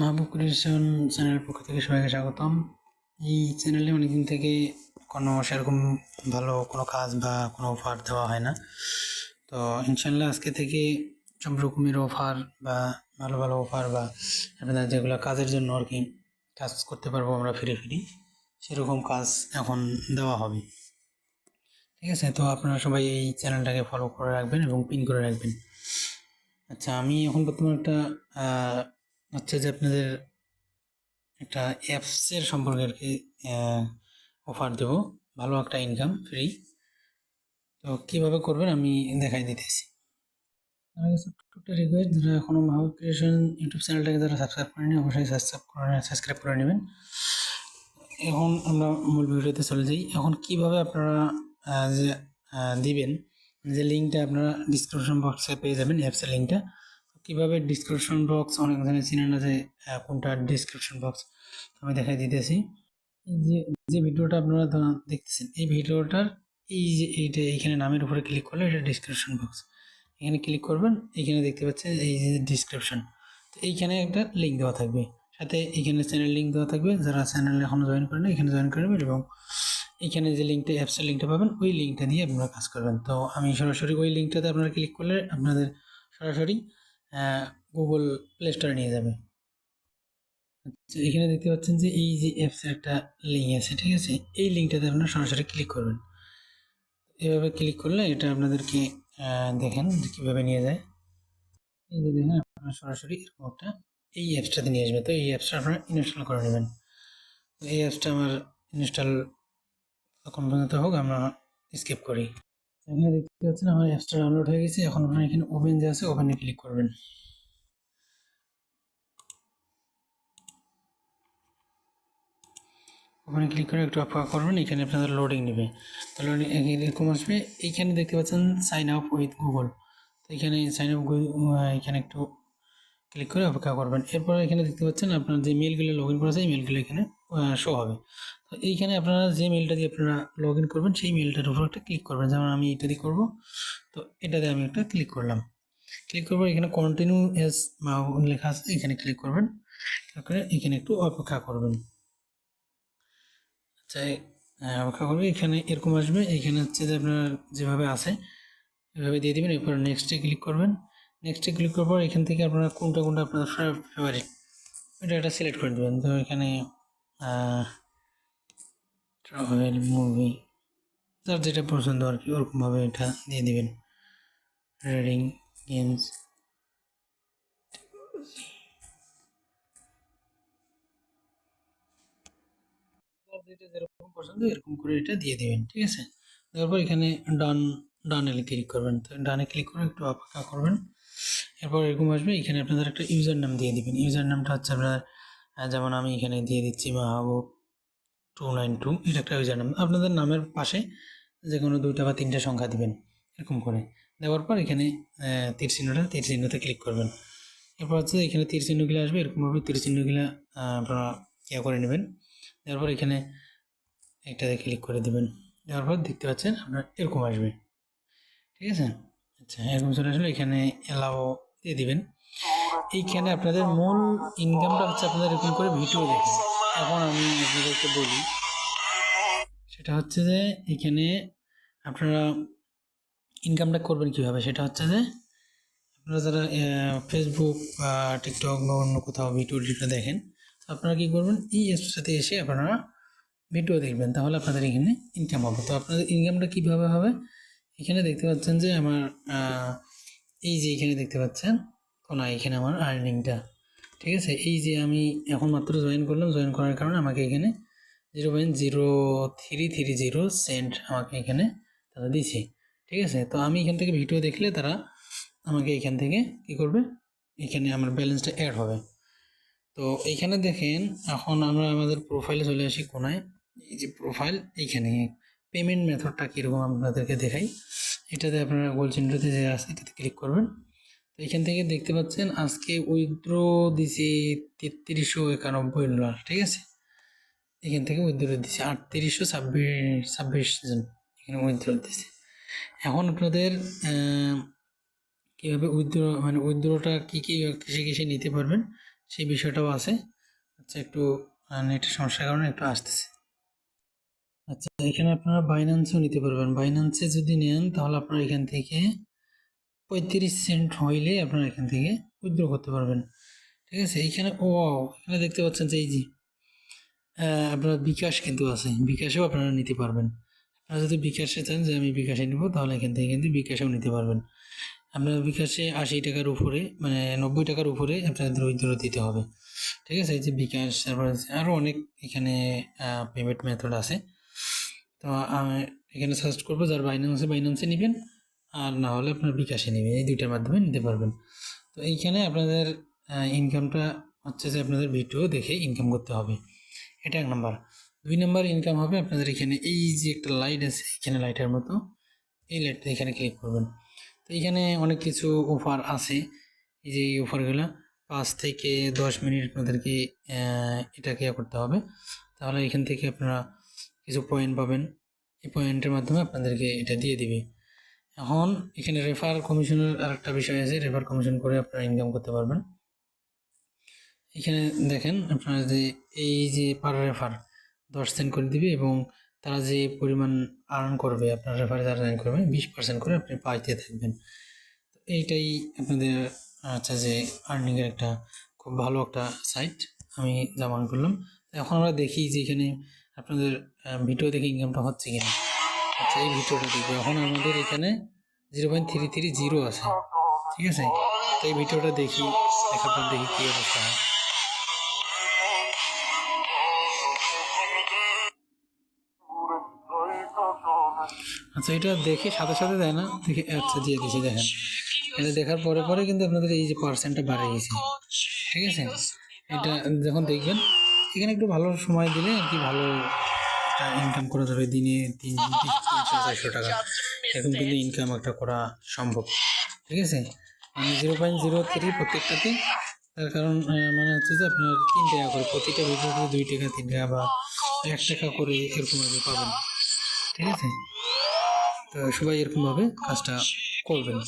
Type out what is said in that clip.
মাহবুব creation চ্যানেলের পক্ষ থেকে সবাইকে স্বাগতম। এই চ্যানেলে অনেকদিন থেকে কোনো সেরকম ভালো কোনো কাজ বা কোনো অফার দেওয়া হয় না। তো ইনশাল্লাহ আজকে থেকে সব রকমের অফার বা ভালো ভালো অফার বা আপনাদের যেগুলো কাজের জন্য আর কি কাজ করতে পারব আমরা ফিরে ফিরি, সেরকম কাজ এখন দেওয়া হবে। ঠিক আছে, তো আপনারা সবাই এই চ্যানেলটাকে ফলো করে রাখবেন এবং পিন করে রাখবেন। আচ্ছা আমি এখন বর্তমানে একটা হচ্ছে যে আপনাদের একটা অ্যাপসের সম্পর্কে আর কি অফার দেবো। ভালো একটা ইনকাম ফ্রি তো কীভাবে করবেন আমি দেখাই দিতেছি। একটা রিকোয়েস্ট যারা এখনও মাহবুব ক্রিয়েশন ইউটিউব চ্যানেলটাকে যারা সাবস্ক্রাইব করেনি অবশ্যই সাবস্ক্রাইব করে সাবস্ক্রাইব করে নেবেন। এখন আমরা মূল ভিডিওতে চলে যাই। এখন কীভাবে আপনারা যে দিবেন যে লিঙ্কটা আপনারা ডিসক্রিপশন বক্সে পেয়ে যাবেন অ্যাপসের লিঙ্কটা। কীভাবে ডিসক্রিপশন বক্স অনেক ধরনের চিনেন না যে কোনটা ডিসক্রিপশন বক্স আমি দেখাই দিতেছি। যে যে ভিডিওটা আপনারা দেখতেছেন, এই ভিডিওটার, এই যে এইটা এইখানে নামের উপরে ক্লিক করলে এটা ডিসক্রিপশন বক্স এখানে ক্লিক করবেন এখানে দেখতে পাচ্ছেন, এই যে ডিসক্রিপশন তো এইখানে একটা লিঙ্ক দেওয়া থাকবে। সাথে এখানে চ্যানেল লিঙ্ক দেওয়া থাকবে, যারা চ্যানেল এখনও জয়েন করেন এখানে জয়েন করবেন এবং এখানে যে লিঙ্কটা অ্যাপসের লিঙ্কটা পাবেন, ওই লিঙ্কটা দিয়ে আপনারা কাজ করবেন। তো আমি সরাসরি ওই লিঙ্কটাতে আপনারা ক্লিক করলে আপনাদের সরাসরি গুগল প্লে স্টোরে নিয়ে যাবে। আচ্ছা এখানে দেখতে পাচ্ছেন যে এই যে অ্যাপসের একটা লিঙ্ক আছে, ঠিক আছে? এই লিঙ্কটাতে আপনারা সরাসরি ক্লিক করবেন। এভাবে ক্লিক করলে এটা আপনাদেরকে দেখেন কীভাবে নিয়ে যায়। এই যে দেখেন, আপনারা সরাসরি এরকম একটা এই অ্যাপসটাতে নিয়ে আসবে তো এই অ্যাপসটা আপনারা ইনস্টল করে নেবেন। এই অ্যাপসটা আমার ইনস্টল তখন পর্যন্ত হোক, আমরা স্কিপ করি। এখানে দেখতে পাচ্ছেন আমার অ্যাপসটা ডাউনলোড হয়ে গেছে। এখন আপনারা এখানে ওপেন যে আছে ওপেনে ক্লিক করবেন। ওখানে ক্লিক করে একটু অপেক্ষা করবেন, এখানে আপনাদের লোডিং নেবে। তো লোডিং এরকম আসবে। এইখানে দেখতে পাচ্ছেন সাইন আপ উইথ গুগল তো এখানে সাইন আপ এখানে একটু ক্লিক করে অপেক্ষা করবেন। এরপর এখানে দেখতে পাচ্ছেন আপনার যে মেলগুলো লগ ইন করেছে এই মেলগুলো এখানে শো হবে। তো এইখানে আপনারা যে মেলটা দিয়ে আপনারা লগ ইন করবেন সেই মেলটার উপর একটা ক্লিক করবেন। যেমন আমি এটা দিয়ে করব তো এটাতে আমি একটা ক্লিক করলাম। ক্লিক করব এখানে কন্টিনিউ এস লেখা আছে এখানে ক্লিক করবেন। তারপরে এখানে একটু অপেক্ষা করবেন। চাই আহ, অপেক্ষা করবে এখানে এরকম আসবে। এখানে হচ্ছে যে আপনার যেভাবে আছে এভাবে দিয়ে দেবেন। এরপর নেক্সটে ক্লিক করবেন। নেক্সটে ক্লিক করার পর এখান থেকে আপনারা কোনটা কোনটা আপনার ফেভারিট এটা একটা সিলেক্ট করে দেবেন। তো এখানে ট্রাভেল মুভি যার যেটা পছন্দ আর কি, ওরকমভাবে এটা দিয়ে দিবেন। রিডিং গেমস যেটা যেরকম পছন্দ, এরকম করে এটা দিয়ে দিবেন, ঠিক আছে? তারপর এখানে ডান ডানে ক্লিক করবেন। তো ডানে ক্লিক করে একটু অপেক্ষা করবেন। এরপর এরকম আসবে, এখানে আপনাদের একটা ইউজার নাম দিয়ে দিবেন। ইউজার নামটা হচ্ছে আপনার যেমন আমি এখানে দিয়ে দিচ্ছি মাহবুব টু নাইন টু, এটা একটা ইউজার নাম আপনাদের নামের পাশে যে কোনো দুইটা বা তিনটা সংখ্যা দিবেন, এরকম করে। দেওয়ার পর এখানে তীর চিহ্নটা, তীর চিহ্নতে ক্লিক করবেন। এরপর হচ্ছে এখানে তীর চিহ্নগুলো আসবে, এরকমভাবে তীর চিহ্নগুলো আপনারা ইয়ে করে নেবেন। দেওয়ার পর এখানে একটাতে ক্লিক করে দেবেন। দেওয়ার পর দেখতে পাচ্ছেন আপনার এরকম আসবে। ঠিক আছে? আচ্ছা এরকম চলে আসলে এখানে এলাও দিয়ে দিবেন। এইখানে আপনাদের মূল ইনকামটা হচ্ছে আপনাদের এরকম করে ভিডিও দেখে। এখন আমি আপনাদেরকে বলি, সেটা হচ্ছে যে এখানে আপনারা ইনকামটা করবেন কীভাবে? সেটা হচ্ছে যে আপনারা যারা ফেসবুক বা টিকটক বা অন্য কোথাও ভিডিও টিডিও দেখেন, তো আপনারা কী করবেন? এই অ্যাপসটাতে এসে আপনারা ভিডিও দেখবেন। তাহলে আপনাদের এখানে ইনকাম হবে। তো আপনাদের ইনকামটা কীভাবে হবে? এখানে দেখতে পাচ্ছেন যে আমার এই যে এখানে দেখতে পাচ্ছেন কোনা এখানে আমার আর্নিংটা ঠিক আছে? এই যে আমি এখন মাত্র জয়েন করলাম জয়েন করার কারণে আমাকে এখানে zero point zero three three zero cent আমাকে এখানে তারা দিছে ঠিক আছে? তো আমি এখান থেকে ভিডিও দেখলে তারা আমাকে এখান থেকে কী করবে? এখানে আমার ব্যালেন্সটা অ্যাড হবে। তো এইখানে দেখেন, এখন আমরা আমাদের প্রোফাইলে চলে আসি কোনায়। এই যে প্রোফাইল এইখানে। পেমেন্ট মেথডটা কীরকম আপনাদেরকে দেখাই। এটাতে আপনারা গোল চিহ্নটাতে যে আছে, এটাতে ক্লিক করবেন। তো এখান থেকে দেখতে পাচ্ছেন আজকে উইথড্র দিছি তেত্রিশশো একানব্বই ডলার, ঠিক আছে? এখান থেকে উইথড্র দিছি আটত্রিশশো ছাব্বিশ ছাব্বিশ জন এখানে উইথড্র দিছে। এখন আপনাদের কীভাবে উইথড্র মানে উইথড্রটা কী কী কিসে কিসে নিতে পারবেন সেই বিষয়টাও আছে। আচ্ছা একটু নেটের সমস্যার কারণে একটু আসতেছে। আচ্ছা এখানে আপনারা বাইন্যান্সও নিতে পারবেন। বাইন্যান্সে যদি নেন তাহলে আপনারা এখান থেকে পঁয়ত্রিশ সেন্ট হইলে আপনারা এখান থেকে উইথড্র করতে পারবেন। ঠিক আছে? এইখানে, ও, এখানে দেখতে পাচ্ছেন যে এই যে আপনার বিকাশ কিন্তু আছে। বিকাশেও আপনারা নিতে পারবেন। আপনারা যদি বিকাশে চান যে আমি বিকাশে নিব, তাহলে এখান থেকে কিন্তু বিকাশেও নিতে পারবেন। আপনার বিকাশে আশি টাকার উপরে মানে নব্বই টাকার উপরে আপনাদের উইথড্র দিতে হবে। ঠিক আছে? এই যে বিকাশ, তারপর আরও অনেক এখানে পেমেন্ট মেথড আছে। তো আমি এখানে সার্চ করব, যার বাইন্যান্সে বাইন্যান্সে নেবেন। আর না হলে আপনার বিকাশে নেবেন এই দুইটার মাধ্যমে নিতে পারবেন। তো এইখানে আপনাদের ইনকামটা হচ্ছে যে আপনাদের ভিডিও দেখে ইনকাম করতে হবে। এটা এক নম্বর। দুই নম্বর ইনকাম হবে আপনাদের এখানে এই যে একটা লাইট আছে এখানে লাইটের মতো এই লাইটটা এখানে ক্লিক করবেন। তো এখানে অনেক কিছু অফার আছে। এই যে এই অফারগুলো পাঁচ থেকে দশ মিনিট আপনাদেরকে আহ, এটাকে ইয়ে করতে হবে। তাহলে এখান থেকে আপনারা কিছু পয়েন্ট পাবেন। এই পয়েন্টের মাধ্যমে আপনাদেরকে এটা দিয়ে দিবে। এখন এখানে রেফার কমিশনের আর একটা বিষয় আছে রেফার কমিশন করে আপনারা ইনকাম করতে পারবেন। এখানে দেখেন, আপনারা যে এই যে পার রেফার দশ সেন্ট করে দিবে এবং তারা যে পরিমাণ আর্ন করবে, আপনার রেফারে যারা আর্ন করবে, বিশ পার্সেন্ট করে আপনি পাইতে থাকবেন। তো এইটাই আপনাদের আচ্ছা যে আর্নিংয়ের একটা খুব ভালো একটা সাইট আমি যা মনে করলাম এখন আমরা দেখি যে এখানে আপনাদের ভিডিও দেখে ইনকামটা হচ্ছে কিনা। আচ্ছা এই ভিডিওটা দেখব। এখন আমাদের এখানে zero point three three zero আছে। ঠিক আছে? তো এই ভিডিওটা দেখি, দেখার পর দেখি কী অবস্থা হয়। আচ্ছা এটা দেখে সাথে সাথে দেয় না? দেখে আচ্ছা দিয়ে দিয়েছি, দেখেন। এটা দেখার পরে পরে কিন্তু আপনাদের এই যে পার্সেন্টটা বাড়ে গেছে ঠিক আছে? এটা যখন দেখবেন, এখানে একটু ভালো সময় দিলে আর কি ভালো ইনকাম করা যাবে দিনে তিন তিনশো চারশো টাকা। এরকম কিন্তু ইনকাম একটা করা সম্ভব। ঠিক আছে? মানে জিরো পয়েন্ট জিরো থ্রি প্রত্যেকটাতে। তার কারণ মানে হচ্ছে যে আপনার তিন টাকা করে প্রতিটা ভিডিওতে দুই টাকা তিন টাকা বা এক টাকা করে এরকম পাবেন। ঠিক আছে? তো সবাই এরকমভাবে কাজটা করবেন।